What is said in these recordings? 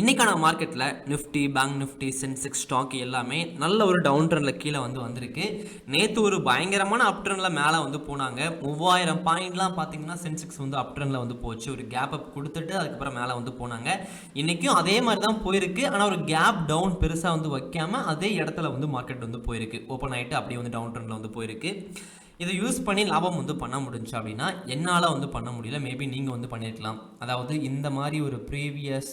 இன்றைக்கான மார்க்கெட்டில் Nifty bank Nifty Sensex stock எல்லாமே நல்ல ஒரு டவுன் ட்ரெண்டில் கீழே வந்து வந்திருக்கு. நேற்று ஒரு பயங்கரமான அப் ட்ரெண்டில் மேலே வந்து போனாங்க. மூவாயிரம் பாயிண்ட்லாம் பார்த்தீங்கன்னா சென்செக்ஸ் வந்து அப் ட்ரெண்டில் வந்து போச்சு. ஒரு கேப் அப் கொடுத்துட்டு அதுக்கப்புறம் மேலே வந்து போனாங்க. இன்றைக்கும் அதே மாதிரி தான் போயிருக்கு. ஆனால் ஒரு கேப் டவுன் பெருசாக வந்து வைக்காமல் அதே இடத்துல வந்து மார்க்கெட் வந்து போயிருக்கு. ஓப்பன் ஆகிட்டு அப்படியே வந்து டவுன் ட்ரெண்டில் வந்து போயிருக்கு. இதை யூஸ் பண்ணி லாபம் வந்து பண்ண முடிஞ்சு அப்படின்னா என்னால் வந்து பண்ண முடியல. மேபி நீங்கள் வந்து பண்ணியிருக்கலாம் அதாவது இந்த மாதிரி ஒரு ப்ரீவியஸ்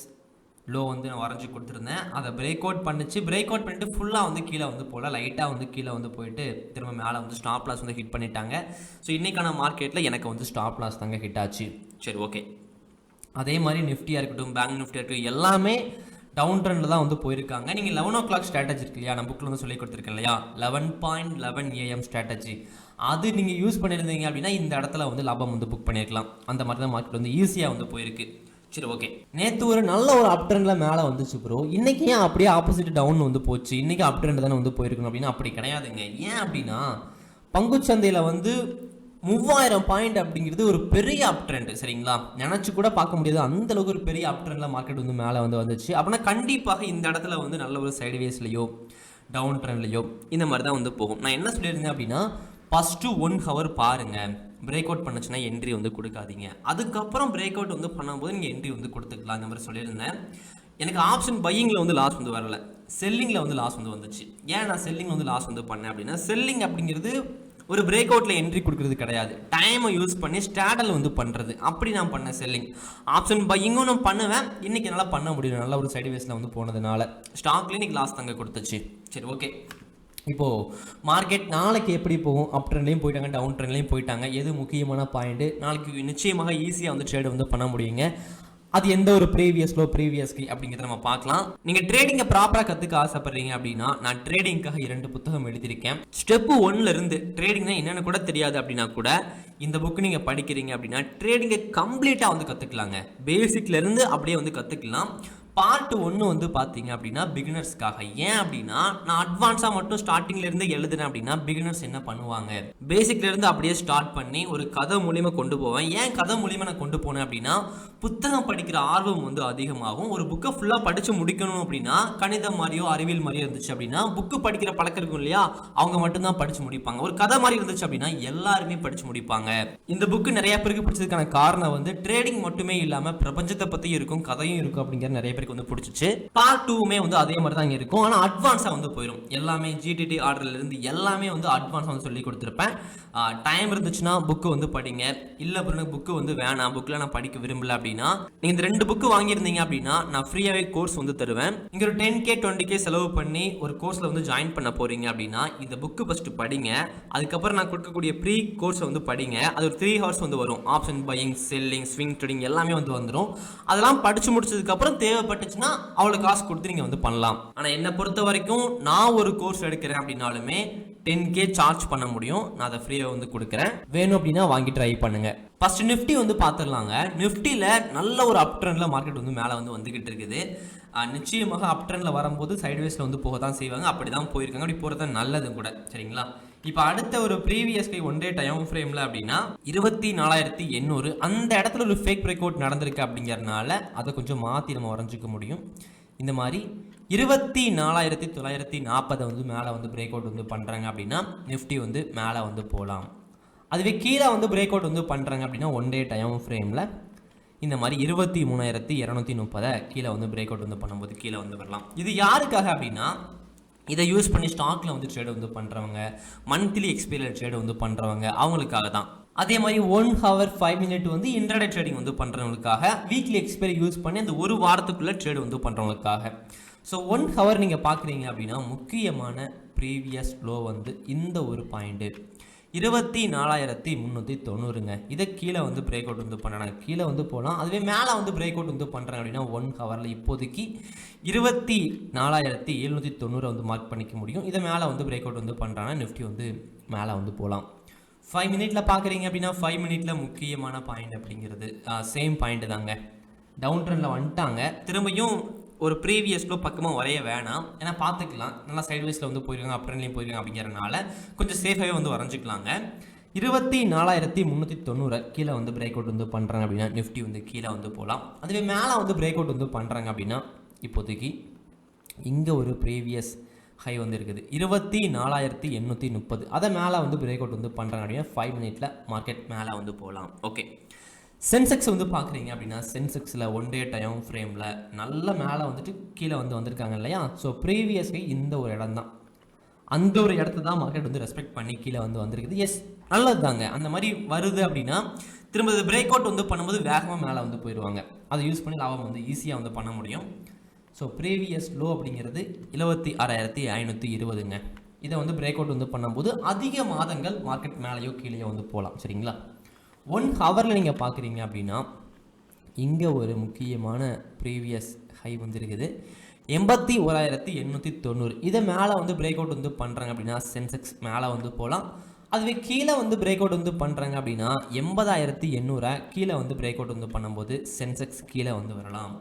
லோ வந்து நான் வரைஞ்சி கொடுத்துருந்தேன். அதை பிரேக் அவுட் பண்ணிச்சு. பிரேக் அவுட் பண்ணிட்டு ஃபுல்லாக வந்து கீழே வந்து போகல லைட்டாக வந்து கீழே வந்து போயிட்டு திரும்ப மேலே வந்து ஸ்டாப் லாஸ் வந்து ஹிட் பண்ணிட்டாங்க. ஸோ இன்றைக்கான மார்க்கெட்டில் எனக்கு வந்து ஸ்டாப் லாஸ் தாங்க ஹிட் ஆச்சு. சரி ஓகே அதே மாதிரி நிஃப்டியாக இருக்கட்டும் பேங்க் நிஃப்டியாக இருக்கட்டும் எல்லாமே டவுன் ட்ரெண்டில் தான் வந்து போயிருக்காங்க. நீங்கள் லெவன் ஓ கிளாக் ஸ்ட்ராட்டஜி இருக்கு இல்லையா? நான் புக்கில் வந்து சொல்லி கொடுத்துருக்கேன் இல்லையா? Eleven point eleven AM strategy அது நீங்கள் யூஸ் பண்ணியிருந்தீங்க அப்படின்னா இந்த இடத்துல வந்து லாபம் வந்து புக் பண்ணியிருக்கலாம் அந்த மாதிரி தான் மார்க்கெட் வந்து ஈஸியாக வந்து போயிருக்கு. சரி ஓகே நேற்று ஒரு நல்ல ஒரு அப் ட்ரெண்டில் மேலே வந்துச்சு ப்ரோ இன்னைக்கு ஏன் அப்படியே ஆப்போசிட் டவுன் வந்து போச்சு? இன்னைக்கு அப் ட்ரெண்ட் தானே வந்து போயிருக்கணும் அப்படின்னா அப்படி கிடையாதுங்க. ஏன் அப்படின்னா பங்குச்சந்தையில் வந்து மூவாயிரம் பாயிண்ட் அப்படிங்கிறது ஒரு பெரிய அப் ட்ரெண்ட் சரிங்களா? நினச்சி கூட பார்க்க முடியாது. அந்த அளவுக்கு ஒரு பெரிய அப் ட்ரெண்டில் மார்க்கெட் வந்து மேலே வந்து வந்துச்சு. அப்படின்னா கண்டிப்பாக இந்த இடத்துல வந்து நல்ல ஒரு சைடுவேஸ்லையோ டவுன் ட்ரெண்ட்லையோ இந்த மாதிரி தான் வந்து போகும். நான் என்ன சொல்லியிருந்தேன் அப்படின்னா ஃபஸ்ட்டு ஒன் ஹவர் பாருங்கள் பிரேக் அவுட் பண்ணுச்சுன்னா என்ட்ரி வந்து கொடுக்காதீங்க. அதுக்கப்புறம் பிரேக் அவுட் வந்து பண்ணும்போது நீங்கள் என்ட்ரி வந்து கொடுத்துக்கலாம். இந்த மாதிரி சொல்லியிருந்தேன். எனக்கு ஆப்ஷன் பையிங்கில் வந்து லாஸ் வந்து வரல. செல்லிங்கில் வந்து லாஸ் வந்து வந்துச்சு. ஏன் நான் செல்லிங் வந்து லாஸ் வந்து பண்ணேன் அப்படின்னா செல்லிங் அப்படிங்கிறது ஒரு பிரேக் அவுட்டில் என்ட்ரி கொடுக்குறது கிடையாது. டைமை யூஸ் பண்ணி ஸ்டாடல் வந்து பண்ணுறது அப்படி நான் பண்ணேன் செல்லிங் ஆப்ஷன் பையிங்கும் நான் பண்ணுவேன். இன்றைக்கி என்னால் பண்ண முடியும் நல்ல ஒரு சைடுவேஸில் வந்து போனதுனால. ஸ்டாக்லேயும் இன்றைக்கி லாஸ் தங்க கொடுத்துச்சு. சரி ஓகே இப்போது மார்க்கெட் நாளைக்கு எப்படி போகும்? அப் ட்ரெண்ட்லேயும் போயிட்டாங்க டவுன் ட்ரெண்ட்லேயும் போயிட்டாங்க. எது முக்கியமான பாயிண்ட்டு நாளைக்கு நிச்சயமாக ஈஸியாக வந்து ட்ரேடு வந்து பண்ண முடியுங்க. அது எந்த ஒரு ப்ரீவியஸ்லோ ப்ரீவியஸ்க்கு அப்படிங்கிறத நம்ம பார்க்கலாம். நீங்கள் ட்ரேடிங்கை ப்ராப்பராக கற்றுக்க ஆசைப்படுறீங்க அப்படின்னா நான் ட்ரேடிங்காக இரண்டு புத்தகம் எழுதியிருக்கேன். ஸ்டெப்பு ஒன்ல இருந்து ட்ரேடிங்னா என்னென்னு கூட தெரியாது அப்படின்னா கூட இந்த புக்கு நீங்கள் படிக்கிறீங்க அப்படின்னா ட்ரேடிங்கை கம்ப்ளீட்டாக வந்து கற்றுக்கலாங்க பேசிக்லேருந்து அப்படியே வந்து கற்றுக்கலாம் பார்ட் ஒன்று வந்து பார்த்தீங்க அப்படின்னா பிகினர்ஸ்க்காக ஏன் அப்படின்னா நான் அட்வான்ஸாக மட்டும் ஸ்டார்டிங்ல இருந்து எழுதுனேன் அப்படின்னா பிகினர்ஸ் என்ன பண்ணுவாங்க? பேசிக்ல இருந்து அப்படியே ஸ்டார்ட் பண்ணி ஒரு கதை மூலியமாக கொண்டு போவேன். ஏன் கதை மூலியமாக நான் கொண்டு போனேன் அப்படின்னா புத்தகம் படிக்கிற ஆர்வம் வந்து அதிகமாகும். ஒரு புக்கை ஃபுல்லாக படித்து முடிக்கணும் அப்படின்னா கணிதம் மாதிரியோ அறிவியல் மாதிரியோ இருந்துச்சு அப்படின்னா புக்கு படிக்கிற பழக்கம் இருக்கும் இல்லையா? அவங்க மட்டும்தான் படித்து முடிப்பாங்க. ஒரு கதை மாதிரி இருந்துச்சு அப்படின்னா எல்லாருமே படித்து முடிப்பாங்க. இந்த புக்கு நிறைய பேருக்கு பிடிச்சதுக்கான காரணம் வந்து ட்ரேடிங் மட்டுமே இல்லாமல் பிரபஞ்சத்தை பற்றி இருக்கும் கதையும் இருக்கும் அப்படிங்கிற நிறைய பேருக்கு வந்து பிடிச்சிச்சு. பார்ட் டூவுமே வந்து அதே மாதிரி தான் இருக்கும். ஆனால் அட்வான்ஸாக வந்து போயிடும் எல்லாமே ஜிடிடி ஆர்டர்ல இருந்து எல்லாமே வந்து அட்வான்ஸாக வந்து சொல்லி கொடுத்துருப்பேன். டைம் இருந்துச்சுன்னா புக்கு வந்து படிங்க. இல்லை அப்புறம் புக்கு வந்து வேணாம். புக்கில் நான் படிக்க விரும்பல அப்படின்னா நீங்கள் இந்த ரெண்டு புக்கு வாங்கியிருந்தீங்க அப்படின்னா நான் ஃப்ரீயாகவே கோர்ஸ் வந்து தருவேன். இங்கே ஒரு டென் கே டுவெண்ட்டி கே செலவு பண்ணி ஒரு கோர்ஸில் வந்து ஜாயின் பண்ண போகிறீங்க அப்படின்னா இந்த புக்கு ஃபஸ்ட்டு படிங்க. அதுக்கப்புறம் நான் கொடுக்கக்கூடிய ப்ரீ கோர்ஸை வந்து படிங்க. அது ஒரு த்ரீ ஹவர்ஸ் வந்து வரும். Option buying selling swing trading எல்லாமே வந்து வந்துடும் அதெல்லாம் படித்து முடிச்சதுக்கப்புறம் தேவைப்பட்டுச்சுன்னா அவ்வளோ காசு கொடுத்து நீங்கள் வந்து பண்ணலாம். ஆனால் என்னை பொறுத்த வரைக்கும் நான் ஒரு கோர்ஸ் எடுக்கிறேன் அப்படின்னாலுமே டென் கே சார்ஜ் பண்ண முடியும். நான் அதை ஃப்ரீயாக வந்து கொடுக்குறேன். வேணும் அப்படின்னா வாங்கி ட்ரை பண்ணுங்க. ஃபர்ஸ்ட் நிஃப்டி வந்து பார்த்துடலாங்க நிஃப்டியில் நல்ல ஒரு அப் ட்ரெண்டில் மார்க்கெட் வந்து மேலே வந்து வந்துகிட்டு இருக்குது. நிச்சயமாக அப் ட்ரெண்டில் வரும்போது சைட்வேஸில் வந்து போக தான் செய்வாங்க. அப்படி தான் போயிருக்காங்க. அப்படி போகிறது தான் நல்லது கூட. சரிங்களா? இப்போ அடுத்த ஒரு ப்ரீவியஸ் கை ஒன் டே டைம் ஃப்ரேமில் அப்படின்னா இருபத்தி நாலாயிரத்தி எண்ணூறு. அந்த இடத்துல ஒரு ஃபேக் பிரேக் அவுட் நடந்திருக்கு அப்படிங்கிறதுனால அதை கொஞ்சம் மாற்றி நம்ம வரைஞ்சிக்க முடியும். இந்த மாதிரி இருபத்தி நாலாயிரத்தி தொள்ளாயிரத்தி நாற்பதை வந்து மேலே வந்து பிரேக் அவுட் வந்து பண்ணுறாங்க அப்படின்னா நிஃப்டி வந்து மேலே வந்து போகலாம் அதுவே கீழே வந்து பிரேக் அவுட் வந்து பண்ணுறாங்க அப்படின்னா ஒன் டே டைம் ஃப்ரேமில் இந்த மாதிரி இருபத்தி மூணாயிரத்தி இரநூத்தி முப்பதை கீழே வந்து பிரேக் அவுட் வந்து பண்ணும்போது கீழே வந்து வரலாம். இது யாருக்காக அப்படின்னா இதை யூஸ் பண்ணி ஸ்டாக்ல வந்து ட்ரேட் வந்து பண்ணுறவங்க மந்த்லி எக்ஸ்பீரியர் ட்ரேட் வந்து பண்ணுறவங்க அவங்களுக்காக தான். அதே மாதிரி ஒன் ஹவர் ஃபைவ் மினிட் வந்து இன்டர்டே ட்ரேடிங் வந்து பண்ணுறவங்களுக்காக வீக்லி எக்ஸ்பைரி யூஸ் பண்ணி அந்த ஒரு வாரத்துக்குள்ளே ட்ரேட் வந்து பண்ணுறவங்களுக்காக ஸோ ஒன் ஹவர் நீங்கள் பார்க்குறீங்க அப்படின்னா முக்கியமான ப்ரீவியஸ் லோ வந்து இந்த ஒரு பாயிண்ட்டு இருபத்தி நாலாயிரத்தி முந்நூற்றி தொண்ணூறுங்க. இதை கீழே வந்து பிரேக் அவுட் வந்து பண்ணுறாங்க கீழே வந்து போகலாம் அதுவே மேலே வந்து பிரேக் அவுட் வந்து பண்ணுறாங்க அப்படின்னா ஒன் ஹவரில் இப்போதைக்கு இருபத்தி நாலாயிரத்தி எழுநூற்றி தொண்ணூறை வந்து மார்க் பண்ணிக்க முடியும். இதை மேலே வந்து பிரேக் அவுட் வந்து பண்ணுறாங்கன்னா நிஃப்டி வந்து மேலே வந்து போகலாம் ஃபைவ் மினிட்ல பார்க்குறீங்க அப்படின்னா ஃபைவ் மினிட்ல முக்கியமான பாயிண்ட் அப்படிங்கிறது சேம் பாயிண்ட் தாங்க. டவுன் ட்ரெண்டில் வந்துட்டாங்க. திரும்பியும் ஒரு ப்ரீவியஸ்லோ பக்கமாக வரைய வேணாம். ஏன்னா பார்த்துக்கலாம் நல்லா சைட்வேஸில் வந்து போயிருக்காங்க அப் போயிருக்காங்க அப்படிங்கிறனால கொஞ்சம் சேஃபாகவே வந்து வரைஞ்சிக்கலாங்க. இருபத்தி நாலாயிரத்தி முந்நூற்றி தொண்ணூறு கீழே வந்து பிரேக் அவுட் வந்து பண்ணுறாங்க அப்படின்னா நிஃப்டி வந்து கீழே வந்து போகலாம் அதுவே மேலே வந்து பிரேக் அவுட் வந்து பண்ணுறாங்க அப்படின்னா இப்போதைக்கு இங்கே ஒரு ப்ரீவியஸ் ஹை வந்து இருக்குது. இருபத்தி நாலாயிரத்தி எண்ணூற்றி முப்பது. அதை மேலே வந்து பிரேக் அவுட் வந்து பண்ணுறாங்க அப்படின்னா ஃபைவ் மினிட்டில் மார்க்கெட் மேலே வந்து போகலாம் ஓகே சென்செக்ஸ் வந்து பார்க்குறீங்க அப்படின்னா சென்செக்ஸில் ஒன் டே டைம் ஃப்ரேமில் நல்ல மேலே வந்துட்டு கீழே வந்து வந்திருக்காங்க இல்லையா? ஸோ ப்ரீவியஸ்லி இந்த ஒரு இடம் தான். அந்த ஒரு இடத்த தான் மார்க்கெட் வந்து ரெஸ்பெக்ட் பண்ணி கீழே வந்து வந்திருக்குது. எஸ் நல்லது தாங்க. அந்த மாதிரி வருது அப்படின்னா திரும்ப பிரேக் அவுட் வந்து பண்ணும்போது வேகமாக மேலே வந்து போயிடுவாங்க. அதை யூஸ் பண்ணி லாபம் வந்து ஈஸியாக வந்து பண்ண முடியும். ஸோ ப்ரீவியஸ் லோ அப்படிங்கிறது இருபத்தி ஆறாயிரத்தி ஐநூற்றி இருபதுங்க. இதை வந்து பிரேக் அவுட் வந்து பண்ணும்போது அதிக மாதங்கள் மார்க்கெட் மேலேயோ கீழேயோ வந்து போகலாம். சரிங்களா? ஒன் ஹவரில் நீங்கள் பார்க்குறீங்க அப்படின்னா இங்கே ஒரு முக்கியமான ப்ரீவியஸ் ஹை வந்து இருக்குது எண்பத்தி ஓராயிரத்தி எண்ணூற்றி தொண்ணூறு. இதை மேலே வந்து பிரேக் அவுட் வந்து பண்ணுறாங்க அப்படின்னா சென்செக்ஸ் மேலே வந்து போகலாம் அதுவே கீழே வந்து பிரேக் அவுட் வந்து பண்ணுறாங்க அப்படின்னா எண்பதாயிரத்தி எண்ணூறை கீழே வந்து பிரேக் அவுட் வந்து பண்ணும்போது சென்செக்ஸ் கீழே வந்து வரலாம்.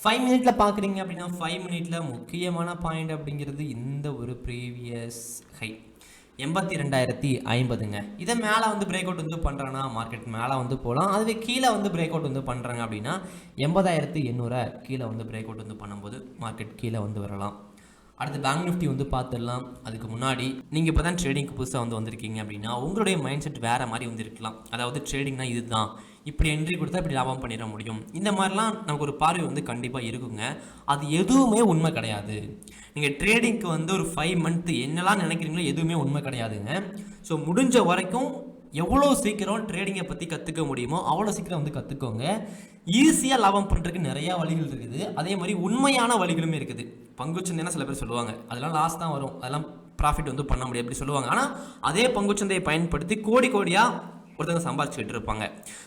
ஃபைவ் மினிட்ல பார்க்குறீங்க அப்படின்னா ஃபைவ் மினிட்ல முக்கியமான பாயிண்ட் அப்படிங்கிறது இந்த ஒரு ப்ரீவியஸ் ஹை எண்பத்தி ரெண்டாயிரத்தி ஐம்பதுங்க. இதை மேலே வந்து பிரேக் அவுட் வந்து பண்ணுறாங்கன்னா மார்க்கெட் மேலே வந்து போகலாம். அதுவே கீழே வந்து பிரேக் அவுட் வந்து பண்ணுறாங்க அப்படின்னா எண்பதாயிரத்தி எண்ணூறை கீழே வந்து பிரேக் அவுட் வந்து பண்ணும்போது மார்க்கெட் கீழே வந்து வரலாம். அடுத்து பேங்க் நிஃப்டி வந்து பார்த்துடலாம். அதுக்கு முன்னாடி நீங்கள் இப்போ தான் ட்ரேடிங்க்கு புதுசாக வந்து வந்திருக்கீங்க அப்படின்னா உங்களுடைய மைண்ட் செட் வேறு மாதிரி வந்து இருக்கலாம். அதாவது ட்ரேடிங்னா இதுதான். இப்படி என்ட்ரி கொடுத்தா இப்படி லாபம் பண்ணிட முடியும். இந்த மாதிரிலாம் நமக்கு ஒரு பார்வை வந்து கண்டிப்பாக இருக்குங்க. அது எதுவுமே உண்மை கிடையாது. நீங்கள் ட்ரேடிங்க்கு வந்து ஒரு ஃபைவ் மந்த்து என்னெல்லாம் நினைக்கிறீங்களோ எதுவுமே உண்மை கிடையாதுங்க. ஸோ முடிஞ்ச வரைக்கும் எவ்வளோ சீக்கிரம் ட்ரேடிங்கை பற்றி கற்றுக்க முடியுமோ அவ்வளோ சீக்கிரம் வந்து கற்றுக்கோங்க ஈஸியாக லாபம் பண்ணுறதுக்கு நிறையா வழிகள் இருக்குது. அதே மாதிரி உண்மையான வழிகளுமே இருக்குது. பங்குச்சந்தைனா சில பேர் சொல்லுவாங்க. அதெல்லாம் லாஸ் தான் வரும். அதெல்லாம் ப்ராஃபிட் வந்து பண்ண முடியும் அப்படி சொல்லுவாங்க. ஆனால் அதே பங்குச்சந்தையை பயன்படுத்தி கோடி கோடியாக ஒருத்தங்க சம்பாதிச்சுக்கிட்டு இருப்பாங்க.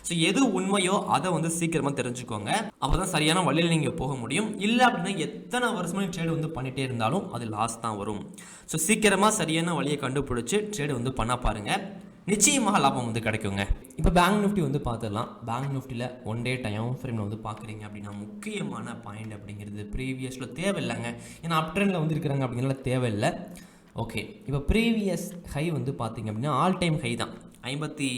ஸோ எது உண்மையோ அதை வந்து சீக்கிரமாக தெரிஞ்சுக்கோங்க. அப்போ தான் சரியான வழியில் நீங்கள் போக முடியும். இல்லை அப்படின்னா எத்தனை வருஷமா ட்ரேடு வந்து பண்ணிகிட்டே இருந்தாலும் அது லாஸ் தான் வரும். ஸோ சீக்கிரமாக சரியான வழியை கண்டுபிடிச்சி ட்ரேடு வந்து பண்ண பாருங்கள் நிச்சயமாக லாபம் வந்து கிடைக்குங்க. இப்போ பேங்க் நிஃப்டி வந்து பார்த்துடலாம். பேங்க் நிஃப்டியில் ஒன் டே டைம் ஃப்ரேமில் வந்து பார்க்குறீங்க அப்படின்னா முக்கியமான பாயிண்ட் அப்படிங்கிறது ப்ரீவியஸில் தேவையில்லைங்க. ஏன்னா அப் ட்ரெண்டில் வந்து இருக்கிறாங்க அப்படிங்கிறத தேவையில்லை. ஓகே இப்போ ப்ரீவியஸ் ஹை வந்து பார்த்தீங்க அப்படின்னா ஆல் டைம் ஹை தான். ஐம்பத்தி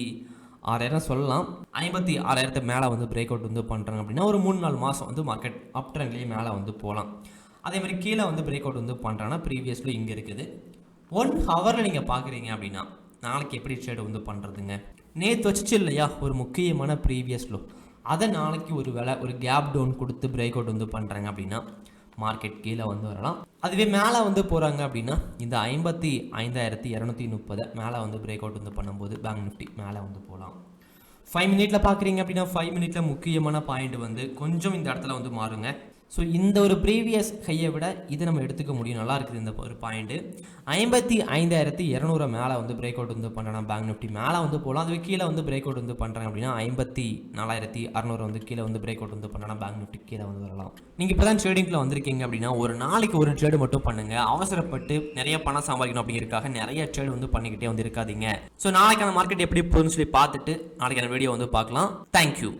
ஆறாயிரம் சொல்லலாம். ஐம்பத்தி ஆறாயிரத்து மேலே வந்து பிரேக் அவுட் வந்து பண்ணுறாங்க அப்படின்னா ஒரு மூணு நாலு மாதம் வந்து மார்க்கெட் அப் ட்ரெண்ட்லேயே மேலே வந்து போகலாம். அதே மாதிரி கீழே வந்து பிரேக் அவுட் வந்து பண்ணுறாங்கன்னா ப்ரீவியஸில் இங்கே இருக்குது. ஒன் ஹவரில் நீங்கள் பார்க்குறீங்க அப்படின்னா நாளைக்கு எப்படி ட்ரேட் வந்து பண்ணுறதுங்க நேற்று வச்சுச்சு இல்லையா ஒரு முக்கியமான ப்ரீவியஸ் லோ அதை நாளைக்கு ஒரு வேலை ஒரு கேப் டவுன் கொடுத்து பிரேக் அவுட் வந்து பண்ணுறாங்க அப்படின்னா மார்க்கெட் கீழே வந்து வரலாம். அதுவே மேலே வந்து போகிறாங்க அப்படின்னா இந்த ஐம்பத்தி ஐந்தாயிரத்தி இரநூத்தி முப்பதை மேலே வந்து பிரேக் அவுட் வந்து பண்ணும்போது பேங்க் நிஃப்டி மேலே வந்து போகலாம். ஃபைவ் மினிட்ல பார்க்குறீங்க அப்படின்னா ஃபைவ் மினிட்ல முக்கியமான பாயிண்ட் வந்து கொஞ்சம் இந்த இடத்துல வந்து மாறுங்க. ஸோ இந்த ஒரு ப்ரீவியஸ் கையை விட இது நம்ம எடுத்துக்க முடியும். நல்லா இருக்குது இந்த ஒரு பாயிண்ட்டு ஐம்பத்தி ஐந்தாயிரத்தி இரநூறு மேலே வந்து பிரேக் அவுட் வந்து பண்ணலாம் பேங்க் நிஃப்டி மேலே வந்து போகலாம். அதுவே கீழே வந்து பிரேக் அவுட் வந்து பண்ணுறேன் அப்படின்னா ஐம்பத்தி நாலாயிரத்தி அறநூறு வந்து கீழே வந்து பிரேக் அவுட் வந்து பண்ணலாம் பேங்க் நிஃப்டி கீழே வந்து வரலாம். நீங்கள் இப்போ தான் ட்ரேடிங்கில் வந்திருக்கீங்க அப்படின்னா ஒரு நாளைக்கு ஒரு ட்ரேடு மட்டும் பண்ணுங்கள் அவசரப்பட்டு நிறைய பணம் சம்பாதிக்கணும் அப்படிங்கிறதுக்காக நிறைய ட்ரேடு வந்து பண்ணிக்கிட்டே வந்து இருக்காதீங்க. ஸோ நாளைக்கு அந்த மார்க்கெட் எப்படி போகுதுன்னு சொல்லி பார்த்துட்டு நாளைக்கு அந்த வீடியோ வந்து பார்க்கலாம். தேங்க்யூ